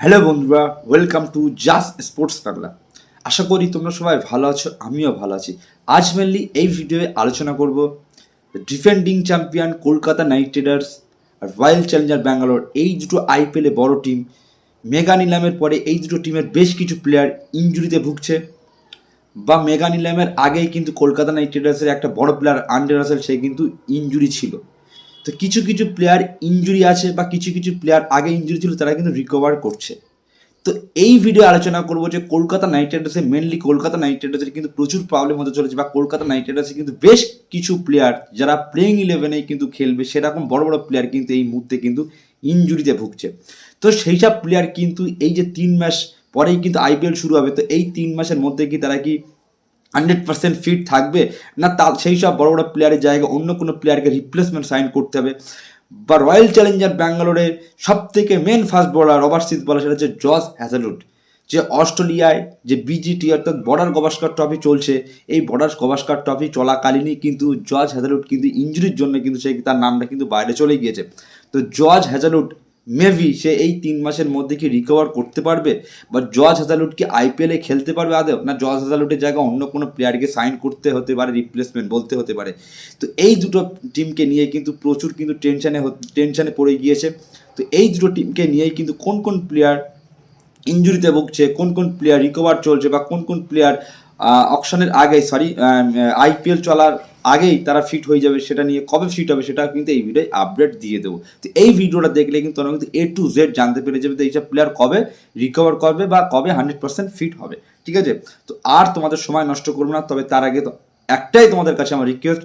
Hello বন্ধুরা welcome to just sports Bangla আশা করি তোমরা সবাই ভালো আছো, আমিও ভালো আছি। আজ মেনলি এই ভিডিওয়ে আলোচনা করব defending champion Kolkata knight riders আর রয়্যাল চ্যালেঞ্জার ব্যাঙ্গালোর এই দুটো আইপিএলে বড় টিম মেগা নিলামের পরে এই দুটো টিমের বেশ কিছু প্লেয়ার ইঞ্জুরিতে ভুগছে। বা মেগা নিলামের আগেই কিন্তু কলকাতা নাইট রাইডার্সের একটা বড় প্লেয়ার আন্ডার রাসেল সে কিন্তু ইঞ্জুরি ছিল। তো কিছু কিছু প্লেয়ার ইঞ্জুরি আছে বা কিছু কিছু প্লেয়ার আগে ইঞ্জুরি ছিল, তারা কিন্তু রিকভার করছে। তো এই ভিডিও আলোচনা করব যে কলকাতা নাইট রাইডার্সে মেনলি কলকাতা নাইট রাইডার্সের কিন্তু প্রচুর প্রবলেম হতে চলেছে বা কলকাতা নাইট রাইডার্সে কিন্তু বেশ কিছু প্লেয়ার যারা প্লেইং ইলেভেনেই কিন্তু খেলবে, সেরকম বড় বড় প্লেয়ার কিন্তু এই মুহূর্তে কিন্তু ইঞ্জুরিতে ভুগছে। তো সেই সব প্লেয়ার কিন্তু এই যে তিন মাস পরেই কিন্তু আইপিএল শুরু হবে, তো এই তিন মাসের মধ্যে কি তারা কি হান্ড্রেড পার্সেন্ট ফিট থাকবে। না তা সেই সব বড় বড় প্লেয়ারের জায়গায় অন্য কোনো প্লেয়ারকে রিপ্লেসমেন্ট সাইন করতে হবে। বা রয়্যাল চ্যালেঞ্জার ব্যাঙ্গালোরের সব থেকে মেন ফাস্ট বলার ওভারসিজ বলার সেটা হচ্ছে জস হ্যাজেলুড যে অস্ট্রেলিয়ায় যে বিজিটি অর্থাৎ বর্ডার গভাস্কার ট্রফি চলছে, এই বর্ডার গভাস্কার ট্রফি চলাকালীনই কিন্তু জর্জ হ্যাজালুড কিন্তু ইঞ্জুরির জন্য কিন্তু সে তার নামটা কিন্তু বাইরে চলে গিয়েছে। তো জর্জ হ্যাজালুড মেবি সে এই তিন মাসের মধ্যে কি রিকভার করতে পারবে? বা জর্জ হাজালুট কি আইপিএলে খেলতে পারবে আদেও না জর্জ হাজালুটের জায়গায় অন্য কোনো প্লেয়ারকে সাইন করতে হতে পারে রিপ্লেসমেন্ট বলতে হতে পারে? তো এই দুটো টিমকে নিয়ে কিন্তু প্রচুর কিন্তু টেনশানে টেনশানে পড়ে গিয়েছে। তো এই দুটো টিমকে নিয়েই কিন্তু কোন কোন প্লেয়ার ইঞ্জুরিতে ভুগছে, কোন কোন প্লেয়ার রিকভার চলছে বা কোন কোন প্লেয়ার অকশনের আগে সরি আইপিএল চলার আগেই তারা ফিট হয়ে যাবে সেটা নিয়ে কবে ফিট হবে সেটা কিন্তু এই ভিডিওয় আপডেট দিয়ে দেবো। তো এই ভিডিওটা দেখলে কিন্তু তোমরা কিন্তু এ টু জেড জানতে পেরে যাবে তো এইসব প্লেয়ার কবে রিকভার করবে বা কবে হান্ড্রেড পার্সেন্ট ফিট হবে। ঠিক আছে? তো আর তোমাদের সময় নষ্ট করব না, তবে তার আগে তো একটাই তোমাদের কাছে আমার রিকোয়েস্ট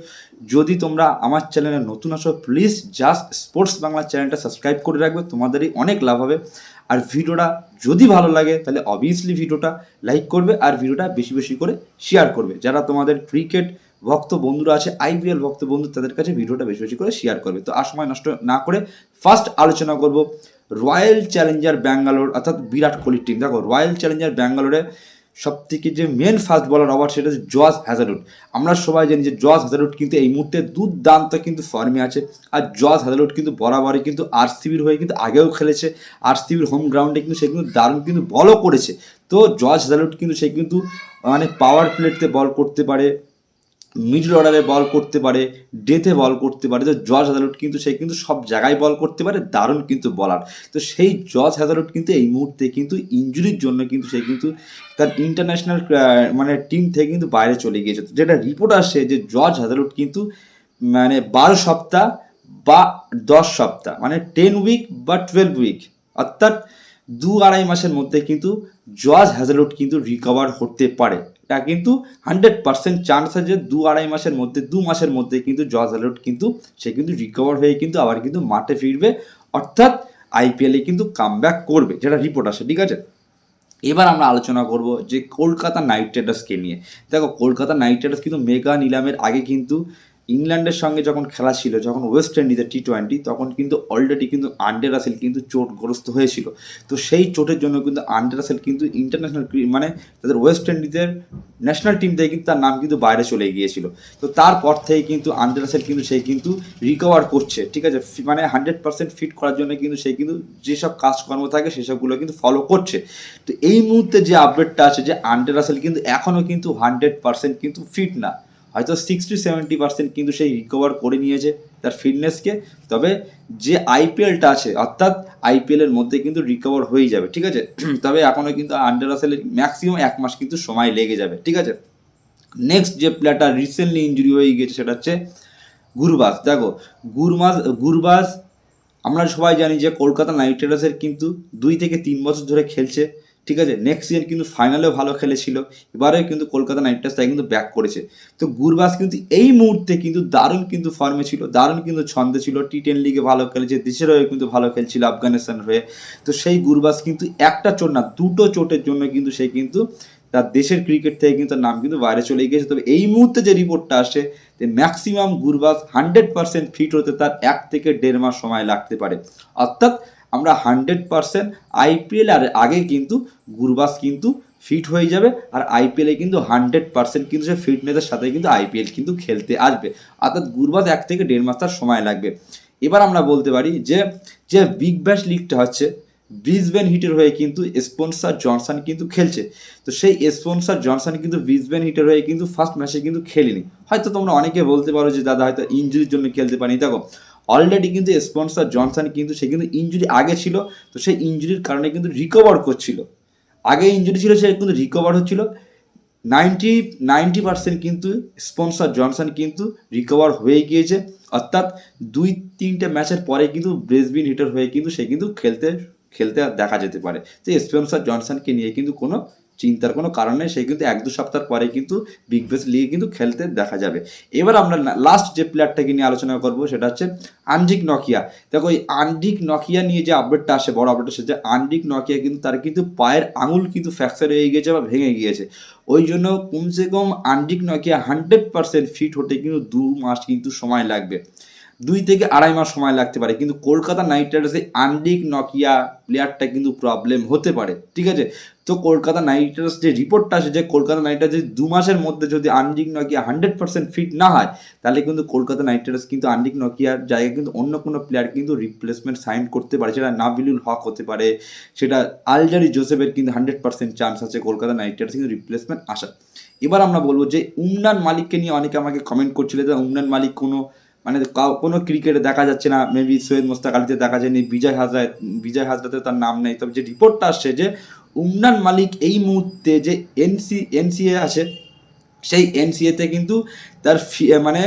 যদি তোমরা আমার চ্যানেলে নতুন আসো প্লিজ জাস্ট স্পোর্টস বাংলা চ্যানেলটা সাবস্ক্রাইব করে রাখবে, তোমাদেরই অনেক লাভ হবে। আর ভিডিওটা যদি ভালো লাগে, তাহলে অবভিয়াসলি ভিডিওটা লাইক করবে আর ভিডিওটা বেশি বেশি করে শেয়ার করবে। যারা তোমাদের ক্রিকেট ভক্ত বন্ধুরা আছে আইপিএল ভক্ত বন্ধু, তাদের কাছে ভিডিওটা বেশি বেশি করে শেয়ার করবে। তো আর সময় নষ্ট না করে ফার্স্ট আলোচনা করব রয়্যাল চ্যালেঞ্জার ব্যাঙ্গালোর অর্থাৎ বিরাট কোহলির টিম দেখো রয়্যাল চ্যালেঞ্জার ব্যাঙ্গালোরে সব থেকে যে মেন ফাস্ট বলার ওভার সেটা হচ্ছে জজ হ্যাজারুড আমরা সবাই জানি যে জজ হ্যাজারুড কিন্তু এই মুহূর্তে দুর্দান্ত কিন্তু ফর্মে আছে। আর জজ হ্যাজারুড কিন্তু বরাবরই কিন্তু আরসিবির হয়ে কিন্তু আগেও খেলেছে। আরসিবির হোম গ্রাউন্ডে কিন্তু সে কিন্তু দারুণ কিন্তু বলও করেছে। তো জজ হ্যাজারুড কিন্তু সে কিন্তু মানে পাওয়ার প্লেটতে বল করতে পারে। মিডল অর্ডারে বল করতে পারে ডেথে বল করতে পারে, তো জজ হ্যাজারুড কিন্তু সে কিন্তু সব জায়গায় বল করতে পারে, দারুণ কিন্তু বলার তো সেই জজ হ্যাজারুড কিন্তু এই মুহূর্তে কিন্তু ইঞ্জুরির জন্য কিন্তু সে কিন্তু তার ইন্টারন্যাশনাল মানে টিম থেকে কিন্তু বাইরে চলে গিয়েছে। যেটা রিপোর্ট আসছে যে জজ হ্যাজারুড কিন্তু মানে বারো সপ্তাহ বা দশ সপ্তাহ মানে টেন উইক বা টুয়েলভ উইক অর্থাৎ দু আড়াই মাসের মধ্যে কিন্তু জজ হ্যাজারুড কিন্তু রিকভার হতে পারে। এটা কিন্তু হান্ড্রেড পার্সেন্ট চান্স আছে দু আড়াই মাসের মধ্যে, দু মাসের মধ্যে কিন্তু জজ অ্যালোট কিন্তু সে কিন্তু রিকভার হয়ে কিন্তু আবার কিন্তু মাঠে ফিরবে। অর্থাৎ আইপিএলে কিন্তু কাম করবে, যেটা রিপোর্ট আসে, ঠিক আছে? এবার আমরা আলোচনা করব যে কলকাতা নাইট রাইডার্সকে নিয়ে। দেখো, কলকাতা নাইট রাইডার্স কিন্তু মেগা নিলামের আগে কিন্তু ইংল্যান্ডের সঙ্গে যখন খেলা ছিল, যখন ওয়েস্ট ইন্ডিজের টি টোয়েন্টি তখন কিন্তু অলরেডি কিন্তু আন্ডে রাসেল কিন্তু চোটগ্রস্ত হয়েছিল। তো সেই চোটের জন্য কিন্তু আন্ডে রাসেল কিন্তু ইন্টারন্যাশনাল মানে তাদের ওয়েস্ট ইন্ডিজের ন্যাশনাল টিম থেকে কিন্তু তার নাম কিন্তু বাইরে চলে গিয়েছিল। তো তারপর থেকে কিন্তু আন্ডে রাসেল কিন্তু সেই কিন্তু রিকভার করছে, ঠিক আছে? মানে হান্ড্রেড পার্সেন্ট ফিট করার জন্য কিন্তু সেই কিন্তু যেসব কাজকর্ম থাকে সেসবগুলো কিন্তু ফলো করছে। তো এই মুহূর্তে যে আপডেটটা আছে যে আন্ডে রাসেল কিন্তু এখনও কিন্তু হান্ড্রেড পার্সেন্ট কিন্তু ফিট না। হয়তো সিক্সটি সেভেন্টি পার্সেন্ট কিন্তু সেই রিকভার করে নিয়েছে তার ফিটনেসকে তবে যে আইপিএলটা আছে, অর্থাৎ আইপিএলের মধ্যে কিন্তু রিকভার হয়ে যাবে, ঠিক আছে? তবে এখনও কিন্তু আন্ডার আসেলের ম্যাক্সিমাম এক মাস কিন্তু সময় লেগে যাবে, ঠিক আছে? নেক্সট যে প্লেয়ারটা রিসেন্টলি ইঞ্জুরি হয়ে গিয়েছে সেটা হচ্ছে গুরবাজ। দেখো, গুরমাজ, গুরবাজ, আমরা সবাই জানি যে কলকাতা নাইট রাইডার্সের কিন্তু দুই থেকে তিন বছর ধরে খেলছে। ঠিক আছে নেক্সট ইয়ার কিন্তু ফাইনালেও ভালো খেলেছিল এবারেও কিন্তু কলকাতা নাইট রাইডার্স তাই কিন্তু ব্যাক করেছে। তো গুরবাস কিন্তু এই মুহূর্তে কিন্তু দারুণ কিন্তু ফর্মে ছিল, দারুণ কিন্তু ছন্দে ছিল টি টেন লিগে ভালো খেলেছে, দেশের হয়ে কিন্তু ভালো খেলছিল আফগানিস্তানের হয়ে। তো সেই গুরবাস কিন্তু একটা চোট না, দুটো চোটের জন্য কিন্তু সে কিন্তু তার দেশের ক্রিকেট থেকে কিন্তু নাম কিন্তু বাইরে চলে গিয়েছে। তবে এই মুহূর্তে যে রিপোর্টটা আসে, যে maximum Gurbaz hundred percent fit হতে তার এক থেকে দেড় মাস সময় লাগতে পারে। অর্থাৎ আমরা হান্ড্রেড পার্সেন্ট আইপিএল আর আগে কিন্তু গুরবাস কিন্তু ফিট হয়ে যাবে আর আইপিএলে কিন্তু হান্ড্রেড পার্সেন্ট কিন্তু সে ফিটনেসের সাথে কিন্তু আইপিএল কিন্তু খেলতে আসবে। অর্থাৎ গুরবাস এক থেকে দেড় মাস তার সময় লাগবে। এবার আমরা বলতে পারি যে যে বিগ ব্যাশ লিগটা হচ্ছে ব্রিসবেন হিটের হয়ে কিন্তু স্পন্সার জনসন কিন্তু খেলছে। তো সেই স্পন্সার জনসন কিন্তু ব্রিসবেন হিটের হয়ে কিন্তু ফার্স্ট ম্যাচে কিন্তু খেলেনি। হয়তো তোমরা অনেকে বলতে পারো যে, দাদা, হয়তো ইঞ্জুরির জন্য খেলতে পারেনি। দেখো অলরেডি কিন্তু স্পন্সার জনসন কিন্তু সে কিন্তু ইঞ্জুরি আগে ছিল, তো সেই ইঞ্জুরির কারণে কিন্তু রিকভার করছিল। আগে ইঞ্জুরি ছিল, সে কিন্তু রিকভার হচ্ছিল। নাইনটি নাইনটি পার্সেন্ট কিন্তু স্পন্সর জনসন কিন্তু রিকভার হয়ে গিয়েছে। অর্থাৎ দুই, তিনটে ম্যাচের পরে কিন্তু ব্রেসবিন হিটার হয়ে কিন্তু সে কিন্তু খেলতে খেলতে দেখা যেতে পারে। যে স্পেন্সার জনসনকে নিয়ে কিন্তু কোনো চিন্তার কোনো কারণ নেই, সে কিন্তু এক দু সপ্তাহ পরে কিন্তু বিগ বেস লিগে কিন্তু খেলতে দেখা যাবে। এবার আমরা লাস্ট যে প্লেয়ারটাকে নিয়ে আলোচনা করব, সেটা হচ্ছে আনজিক নকিয়া দেখো, এই আনডিক নকিয়া নিয়ে যে আপডেটটা আসে, বড় আপডেট আসে, যে আনডিক নকিয়া কিন্তু তার কিন্তু পায়ের আঙুল কিন্তু ফ্র্যাকচার হয়ে গিয়েছে বা ভেঙে গিয়েছে। ওই জন্য কমসে কম আনডিক নকিয়া হান্ড্রেড পার্সেন্ট ফিট হতে কিন্তু দু মাস কিন্তু সময় লাগবে। দুই থেকে আড়াই মাস সময় লাগতে পারে, কিন্তু কলকাতা নাইট রাইডার্সে আনডিক, নকিয়া প্লেয়ারটা কিন্তু প্রবলেম হতে পারে, ঠিক আছে? তো কলকাতা নাইট রাইডার্স যে রিপোর্টটা আসে যে কলকাতা নাইট রাইডার্স দু মাসের মধ্যে যদি আনডিক, নকিয়া হান্ড্রেড পার্সেন্ট ফিট না হয়, তাহলে কিন্তু কলকাতা নাইট রাইডার্স কিন্তু আনডিক, নকিয়ার জায়গায় কিন্তু অন্য কোনো প্লেয়ার কিন্তু রিপ্লেসমেন্ট সাইন করতে পারে। সেটা নাবিলুল হক হতে পারে, সেটা আলজারি জোসেফের কিন্তু হান্ড্রেড পার্সেন্ট চান্স আছে কলকাতা নাইট রাইডার্স কিন্তু রিপ্লেসমেন্ট আসার। এবার আমরা বলব যে উমনান মালিককে নিয়ে অনেকে আমাকে কমেন্ট করছিল যে উমনান মালিক কোনো মানে কোনো ক্রিকেটে দেখা যাচ্ছে না মেবি সৈয়দ মোস্তাক আলীতে দেখা যায়নি, বিজয় হাজরা বিজয় হাজরাতে তার নাম নেই, তবে যে রিপোর্টটা আসছে যে উমরান মালিক এই মুহূর্তে যে এনসি এনসিএ আছে, সেই এনসিএতে কিন্তু তার মানে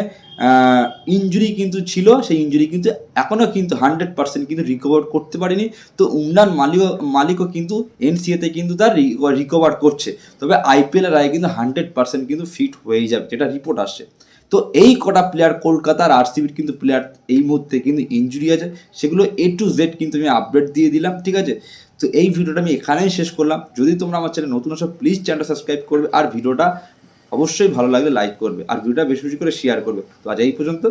ইঞ্জুরি কিন্তু ছিল, সেই ইঞ্জুরি কিন্তু এখনও কিন্তু হান্ড্রেড পার্সেন্ট কিন্তু রিকভার করতে পারেনি, তো উমরান মালিকও মালিকও কিন্তু এনসিএতে কিন্তু তার রিকভার করছে, তবে আইপিএলের আগে কিন্তু হান্ড্রেড পার্সেন্ট কিন্তু ফিট হয়েই যাবে, যেটা রিপোর্ট আসছে। তো এই কটা প্লেয়ার কলকাতার আরসিবির কিন্তু প্লেয়ার এই মুহূর্তে কিন্তু ইঞ্জুরি আছে। সেগুলো এ টু জেড কিন্তু আমি আপডেট দিয়ে দিলাম, ঠিক আছে? তো এই ভিডিওটা আমি এখানেই শেষ করলাম। যদি তোমরা আমার চ্যানেল নতুন আসো প্লিজ চ্যানেলটা সাবস্ক্রাইব করবে। আর ভিডিওটা অবশ্যই ভালো লাগলে লাইক করবে। আর ভিডিওটা বেশি বেশি করে শেয়ার করবে। তো আজ এই পর্যন্ত।